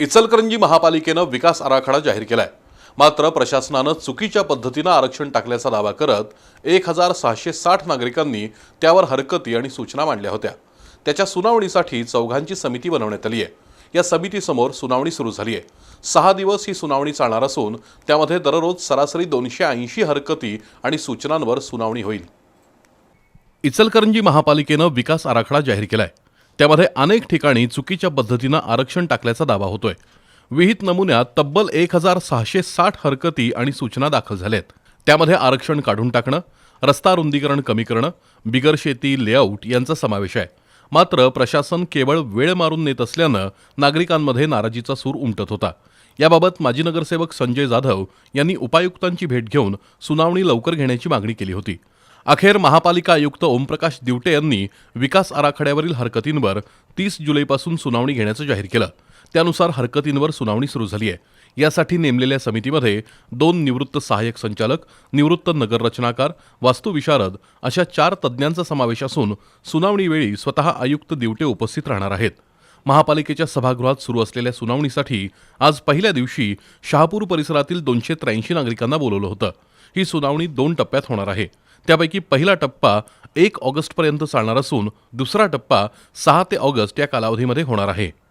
इचलकरंजी महापालिकेनं विकास आराखडा जाहीर केलाय. मात्र प्रशासनानं चुकीच्या पद्धतीनं आरक्षण टाकल्याचा दावा करत एक हजार सहाशे साठ नागरिकांनी त्यावर हरकती आणि सूचना मांडल्या होत्या. त्याच्या सुनावणीसाठी चौघांची समिती बनवण्यात आली आहे. या समितीसमोर सुनावणी सुरू झाली आहे. सहा दिवस ही सुनावणी चालणार असून त्यामध्ये दररोज सरासरी दोनशे ऐंशी हरकती आणि सूचनांवर सुनावणी होईल. इचलकरंजी महापालिकेनं विकास आराखडा जाहीर केलाय. त्यामध्ये अनेक ठिकाणी चुकीच्या पद्धतीनं आरक्षण टाकल्याचा दावा होतोय. विहित नमुन्यात तब्बल एक हजार सहाशे साठ हरकती आणि सूचना दाखल झाल्यात. त्यामध्ये आरक्षण काढून टाकणं रस्ता रुंदीकरण कमी करणं बिगर शेती लेआउट यांचा समावेश आहे. मात्र प्रशासन केवळ वेळ मारून नेत असल्यानं नागरिकांमध्ये नाराजीचा सूर उमटत होता. याबाबत माजी नगरसेवक संजय जाधव यांनी उपायुक्तांची भेट घेऊन सुनावणी लवकर घेण्याची मागणी केली होती. अखेर महापालिका आयुक्त ओमप्रकाश दिवटे यांनी विकास आराखड्यावरील हरकतींवर तीस जुलैपासून सुनावणी घेण्याचं जाहीर केलं. त्यानुसार हरकतींवर सुनावणी सुरू झाली आहे. यासाठी नेमलेल्या समितीमध्ये दोन निवृत्त सहाय्यक संचालक निवृत्त नगररचनाकार वास्तुविशारद अशा चार तज्ज्ञांचा समावेश असून सुनावणीवेळी स्वतः आयुक्त दिवटे उपस्थित राहणार आहेत. महापालिकेच्या सभागृहात सुरू असलेल्या सुनावणीसाठी आज पहिल्या दिवशी शहापूर परिसरातील दोनशे त्र्याऐंशी नागरिकांना बोलवलं होतं. ही सुनावणी दोन टप्प्यात होणार आहे. त्यापैकी पहिला टप्पा एक ऑगस्टपर्यंत चालणार असून दुसरा टप्पा सहा ते ऑगस्ट या कालावधीमध्ये होणार आहे.